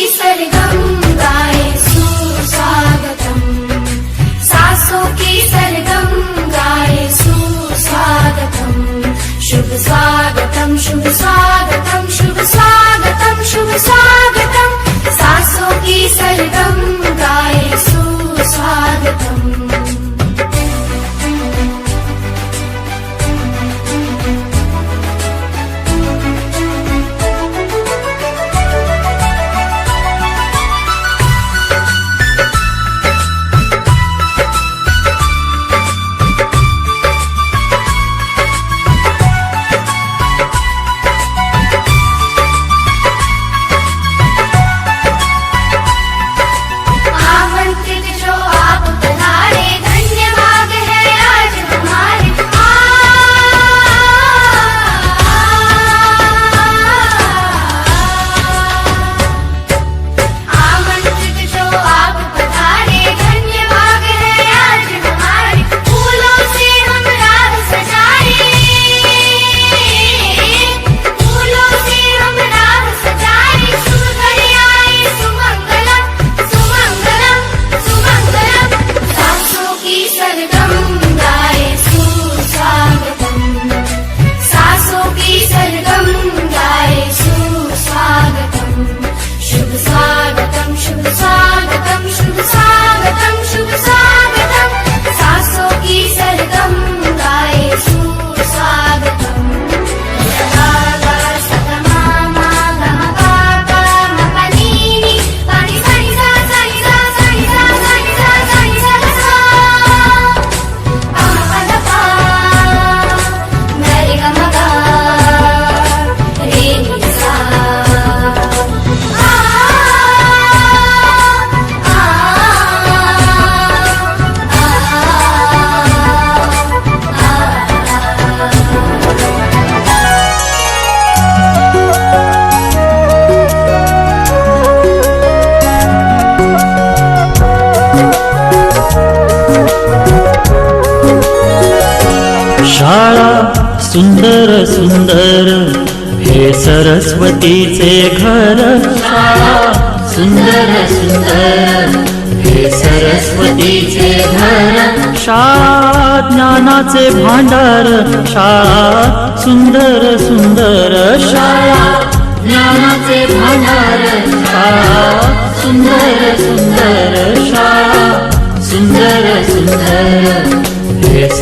सरगम सुंदर सुंदर. हे सरस्वतीचे घर. सुंदर सुंदर. हे सरस्वतीचे घर. शाळा ज्ञानाचे भांडार. शाळा सुंदर सुंदर. शाळा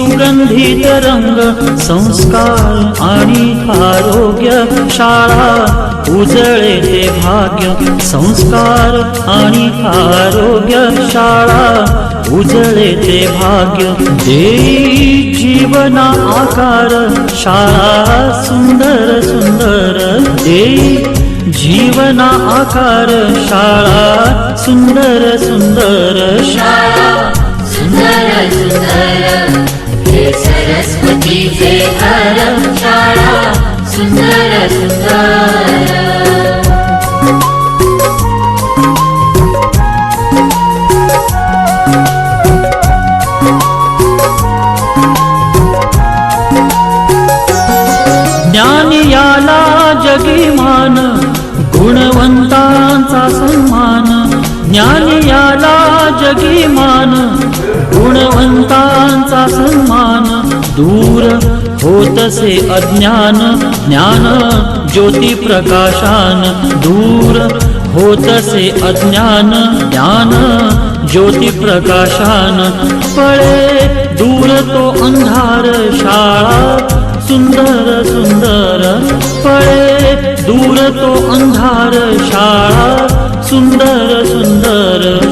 सुगंधित रंग संस्कार आणि आरोग्य शाळा उजळे ते भाग्य संस्कार आणि आरोग्य शाळा उजळे ते भाग्य देई जीवना आकार शाळा सुंदर सुंदर देई जीवना आकार शाळा सुंदर सुंदर शाळा सरस्वतीचे घर शाळा सुंदर सुंदर. ज्ञान याला गुणवंतांचा सन्मान. ज्ञान याला जगिमान गुणवंतांचा दूर होतसे अज्ञान ज्ञान ज्योती प्रकाशान। दूर होतसे अज्ञान ज्ञान ज्योती प्रकाशान। पळे दूर तो अंधार शाळा सुंदर सुंदर। पळे दूर तो अंधार शाळा सुंदर सुंदर।